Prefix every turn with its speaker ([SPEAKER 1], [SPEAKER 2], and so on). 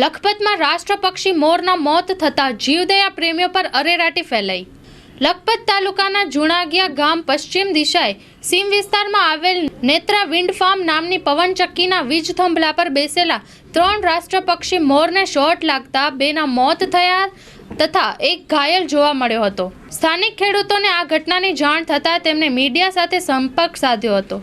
[SPEAKER 1] લખપતમાં રાષ્ટ્રપક્ષી મોરના મોત થતા જીવદયા પ્રેમીઓ પર અરેરાટી ફેલાઈ. લખપત તાલુકાના જુણાગિયા ગામ પશ્ચિમ દિશાએ સીમ વિસ્તારમાં આવેલ નેત્રા વિન્ડ ફાર્મ નામની પવનચક્કીના વીજ થંભલા પર બેસેલા ત્રણ રાષ્ટ્રપક્ષી મોરને શોટ લાગતા બેના મોત થયા તથા એક ઘાયલ જોવા મળ્યો હતો. સ્થાનિક ખેડૂતોને આ ઘટનાની જાણ થતાં તેમણે મીડિયા સાથે સંપર્ક સાધ્યો હતો.